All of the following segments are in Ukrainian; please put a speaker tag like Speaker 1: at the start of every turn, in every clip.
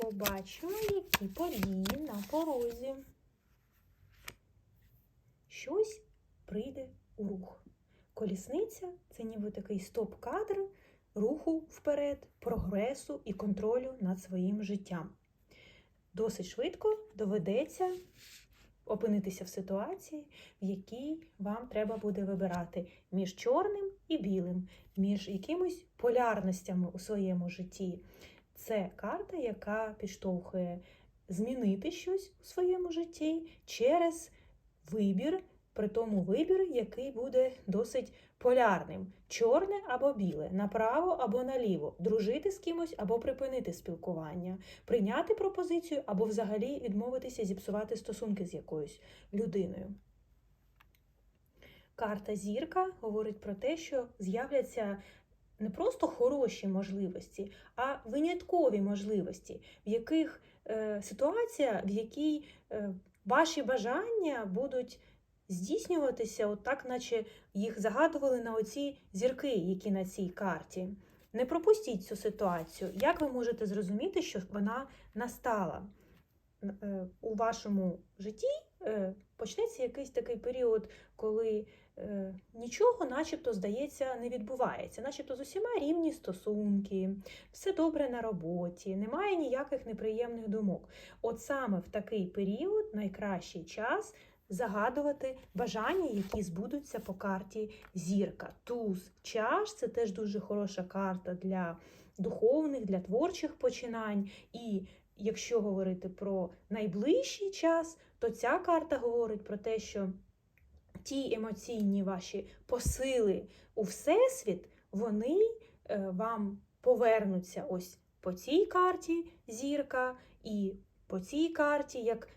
Speaker 1: Побачимо, які події на порозі. Щось прийде у рух. Колісниця це ніби такий стоп-кадр руху вперед, прогресу і контролю над своїм життям. Досить швидко доведеться опинитися в ситуації, в якій вам треба буде вибирати між чорним і білим, між якимись полярностями у своєму житті. Це карта, яка підштовхує змінити щось у своєму житті через вибір, при тому вибір, який буде досить полярним: чорне або біле, направо або наліво, дружити з кимось або припинити спілкування, прийняти пропозицію або взагалі відмовитися зіпсувати стосунки з якоюсь людиною. Карта зірка говорить про те, що з'являться не просто хороші можливості, а виняткові можливості, в яких е, ситуація, в якій е, ваші бажання будуть здійснюватися, отак, наче їх загадували на оці зірки, які на цій карті. Не пропустіть цю ситуацію. Як ви можете зрозуміти, що вона настала? Е, У вашому житті е, почнеться якийсь такий період, коли е, нічого, начебто, здається, не відбувається, начебто з усіма рівні стосунки, все добре на роботі, немає ніяких неприємних думок. От саме в такий період найкращий час загадувати бажання, які збудуться по карті зірка. Туз чаш це теж дуже хороша карта для духовних, для творчих починань. І якщо говорити про найближчий час, то ця карта говорить про те, що ті емоційні ваші посили у всесвіт, вони е, вам повернуться ось по цій карті зірка, і по цій карті, як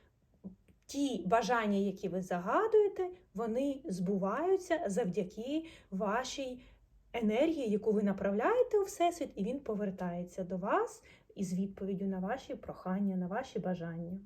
Speaker 1: ті бажання, які ви загадуєте, вони збуваються завдяки вашій енергії, яку ви направляєте у всесвіт, і він повертається до вас із відповіддю на ваші прохання, на ваші бажання.